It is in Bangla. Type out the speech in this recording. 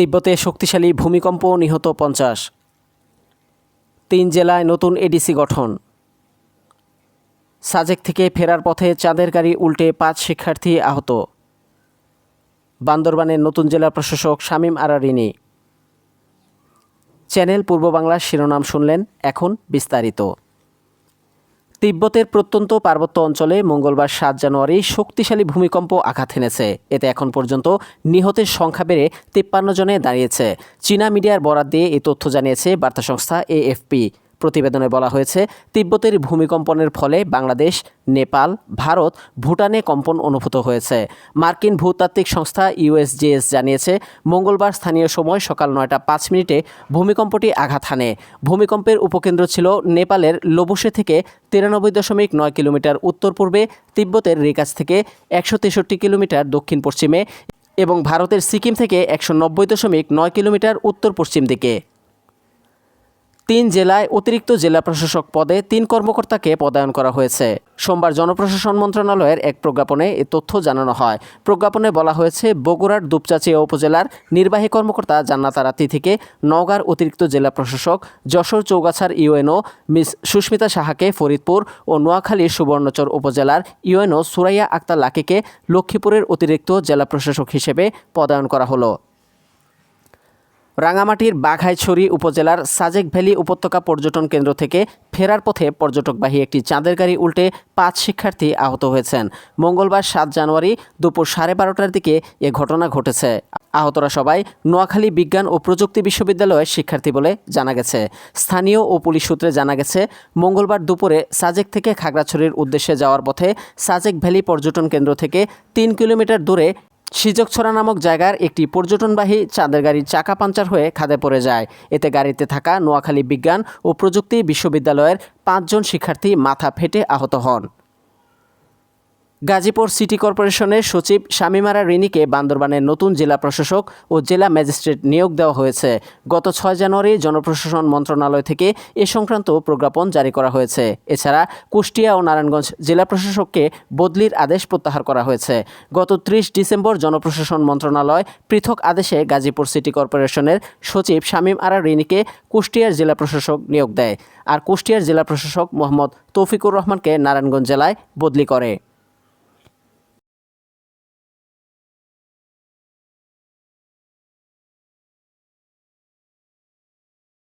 তিব্বতে শক্তিশালী ভূমিকম্প নিহত পঞ্চাশ। তিন জেলায় নতুন এডিসি গঠন। সাজেক থেকে ফেরার পথে চাঁদের গাড়ি উল্টে পাঁচ শিক্ষার্থী আহত। বান্দরবানের নতুন জেলা প্রশাসক শামীম আরারিনী। চ্যানেল পূর্ব বাংলার শিরোনাম শুনলেন এখন বিস্তারিত। তিব্বতের প্রত্যন্ত পার্বত্য অঞ্চলে মঙ্গলবার সাত জানুয়ারি শক্তিশালী ভূমিকম্প আঘাত হেনেছে এতে এখন পর্যন্ত নিহতের সংখ্যা বেড়ে তিপ্পান্ন জনে দাঁড়িয়েছে। চীনা মিডিয়ার বরাদ দিয়ে এই তথ্য জানিয়েছে বার্তা সংস্থা এএফপি। প্রতিবেদনে বলা হয়েছে, তিব্বতের ভূমিকম্পনের ফলে বাংলাদেশ, নেপাল, ভারত, ভুটানে কম্পন অনুভূত হয়েছে। মার্কিন ভূতাত্ত্বিক সংস্থা ইউএসজিএস জানিয়েছে, মঙ্গলবার স্থানীয় সময় সকাল নয়টা পাঁচ মিনিটে ভূমিকম্পটি আঘাত হানে। ভূমিকম্পের উপকেন্দ্র ছিল নেপালের লোবসে থেকে তিরানব্বই দশমিক নয় কিলোমিটার উত্তর পূর্বে, তিব্বতের রিকাজ থেকে একশো তেষট্টি কিলোমিটার দক্ষিণ পশ্চিমে এবং ভারতের সিকিম থেকে একশো নব্বই দশমিক নয় কিলোমিটার উত্তর পশ্চিম দিকে। তিন জেলায় অতিরিক্ত জেলা প্রশাসক পদে তিন কর্মকর্তাকে পদায়ন করা হয়েছে। সোমবার জনপ্রশাসন মন্ত্রণালয়ের এক প্রজ্ঞাপনে এ তথ্য জানানো হয়। প্রজ্ঞাপনে বলা হয়েছে, বগুড়ার দুপচাচিয়া উপজেলার নির্বাহী কর্মকর্তা জান্নাতারা তিথিকে নওগাঁর অতিরিক্ত জেলা প্রশাসক যশোর চৌগাছার ইউএনও, মিস সুস্মিতা সাহাকে ফরিদপুর ও নোয়াখালীর সুবর্ণচর উপজেলার ইউএনও সুরাইয়া আক্তার লাকিকে লক্ষ্মীপুরের অতিরিক্ত জেলা প্রশাসক হিসেবে পদায়ন করা হলো। রাঙামাটির বাঘাইছড়ি উপজেলার সাজেক ভ্যালি উপত্যকা পর্যটন কেন্দ্র থেকে ফেরার পথে পর্যটকবাহী একটি চাঁদের গাড়ি উল্টে পাঁচ শিক্ষার্থী আহত হয়েছেন। মঙ্গলবার সাত জানুয়ারি দুপুর সাড়ে বারোটার দিকে এ ঘটনা ঘটেছে। আহতরা সবাই নোয়াখালী বিজ্ঞান ও প্রযুক্তি বিশ্ববিদ্যালয়ের শিক্ষার্থী বলে জানা গেছে। স্থানীয় ও পুলিশ সূত্রে জানা গেছে, মঙ্গলবার দুপুরে সাজেক থেকে খাগড়াছড়ির উদ্দেশ্যে যাওয়ার পথে সাজেক ভ্যালি পর্যটন কেন্দ্র থেকে তিন কিলোমিটার দূরে সিজকছড়া নামক জায়গার একটি পর্যটনবাহী চাঁদের গাড়ির চাকা পাঞ্চার হয়ে খাদে পড়ে যায়। এতে গাড়িতে থাকা নোয়াখালী বিজ্ঞান ও প্রযুক্তি বিশ্ববিদ্যালয়ের পাঁচজন শিক্ষার্থী মাথা ফেটে আহত হন। গাজীপুর সিটি কর্পোরেশনের সচিব শামিমারা রিনিকে বান্দরবানের নতুন জেলা প্রশাসক ও জেলা ম্যাজিস্ট্রেট নিয়োগ দেওয়া হয়েছে। গত ছয় জানুয়ারি জনপ্রশাসন মন্ত্রণালয় থেকে এ সংক্রান্ত প্রজ্ঞাপন জারি করা হয়েছে। এছাড়া কুষ্টিয়া ও নারায়ণগঞ্জ জেলা প্রশাসককে বদলির আদেশ প্রত্যাহার করা হয়েছে। গত ত্রিশ ডিসেম্বর জনপ্রশাসন মন্ত্রণালয় পৃথক আদেশে গাজীপুর সিটি কর্পোরেশনের সচিব শামীম আরা রিনিকে কুষ্টিয়ার জেলা প্রশাসক নিয়োগ দেয়। আর কুষ্টিয়ার জেলা প্রশাসক মোহাম্মদ তৌফিকুর রহমানকে নারায়ণগঞ্জ জেলায় বদলি করে।